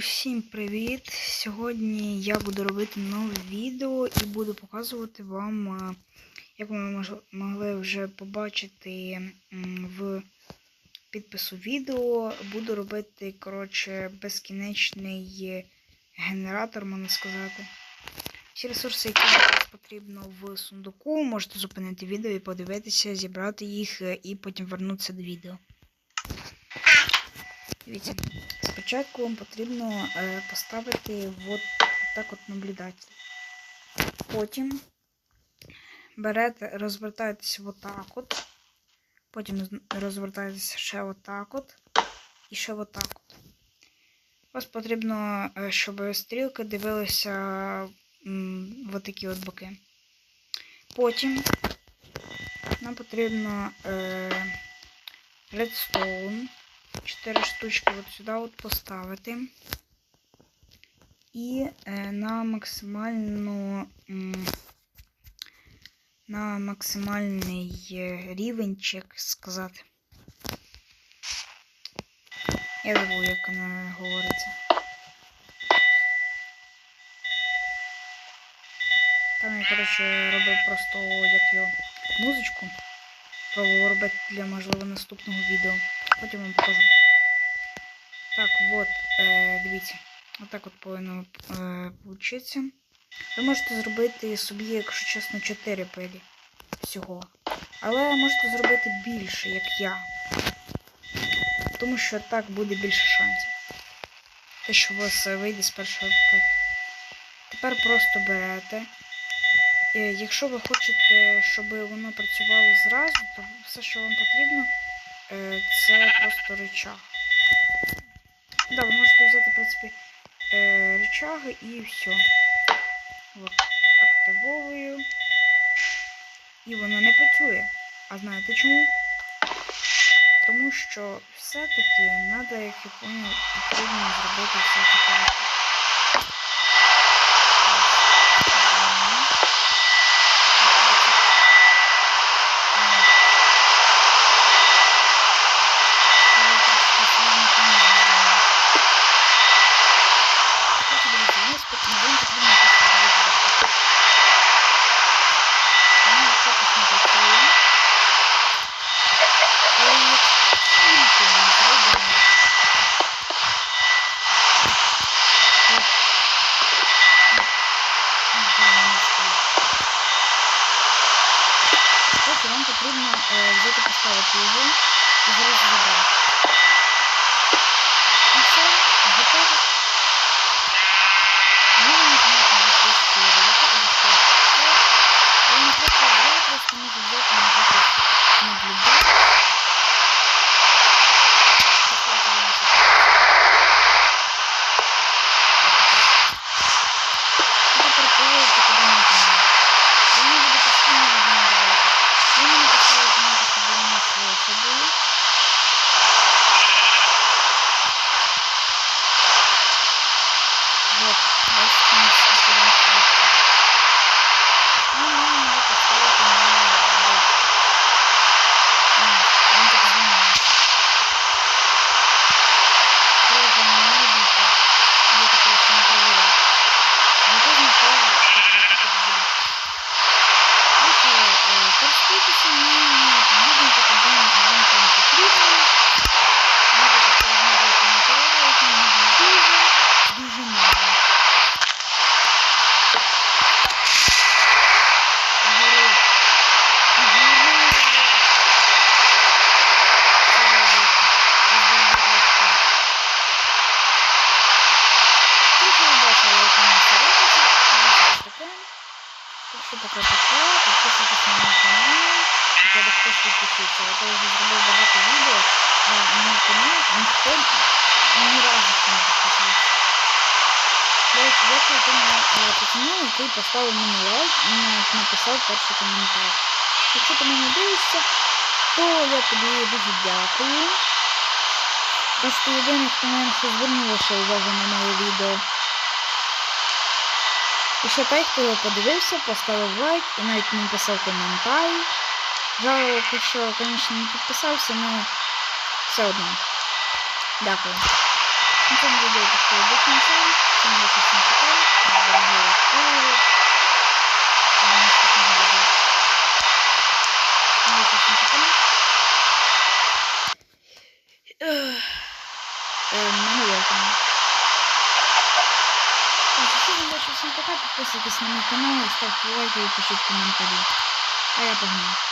Усім привіт! Сьогодні я буду робити нове відео і буду показувати вам, е, як ви могли вже побачити в підпису відео. Буду робити, коротше, безкінечний генератор, можна сказати. Всі ресурси, які потрібно в сундуку, можете зупинити відео і подивитися, зібрати їх е, і потім вернутися до відео. Дивіться, спочатку вам потрібно е, поставити от так от наблюдатель. Потім берете, розвертаєтесь отак от. Потім розвертаєтесь ще отак от. І ще отак от. Вас потрібно, е, щоб стрілки дивилися в такі от боки. Потім нам потрібно редстоун. 4 штучки от сюди от поставити. І е, на максимальну на максимальний е, рівень, як сказати. Я забув, як вона говориться. Там я, коротше, робив просто як його музичку. Пробував робити для можливо наступного відео. Потім вам покажу. Так, от, е, дивіться. Отак от повинно е, получитися. Ви можете зробити собі, якщо чесно, 4 пилі всього. Але можете зробити більше, як я. Тому що так буде більше шансів. Те, що у вас вийде з першого пилі. Тепер просто берете. Е, Якщо ви хочете, щоб воно працювало зразу, то все, що вам потрібно, це просто рычаг. Да, ви можете взяти, в принципі, е, рычаги і все. От, активовую. І воно не працює. А знаєте чому? Тому що все-таки треба, як я понял, потрібно зробити все-таки. Потім взяти поставити його і зараз забрати. Bye. Хтось підписується, я вже зробив багато відео, а мій канал ніхто ні разу не підписався. До речі, дякую тому е, пацану, який поставив мені лайк і написав перший коментар. Якщо ти мене дивишся, то я тобі дуже дякую. Що ти єдиний, хто мене звернув увагу на моє відео. І ще той, хто його подивився, поставив лайк і навіть написав коментар. Жалко, що, звісно, не підписався, але все одно. Дякую. На цьому відео підходить до кінця. Всім бачу всім пока. Дорогі школи. До наступного відео. Всім бачу всім пока. Ех. Е, мене welcome. Так, всім бачу всім пока. Підписуйтесь на мій канал, ставте лайки і пишіть коментарі. А я погнав.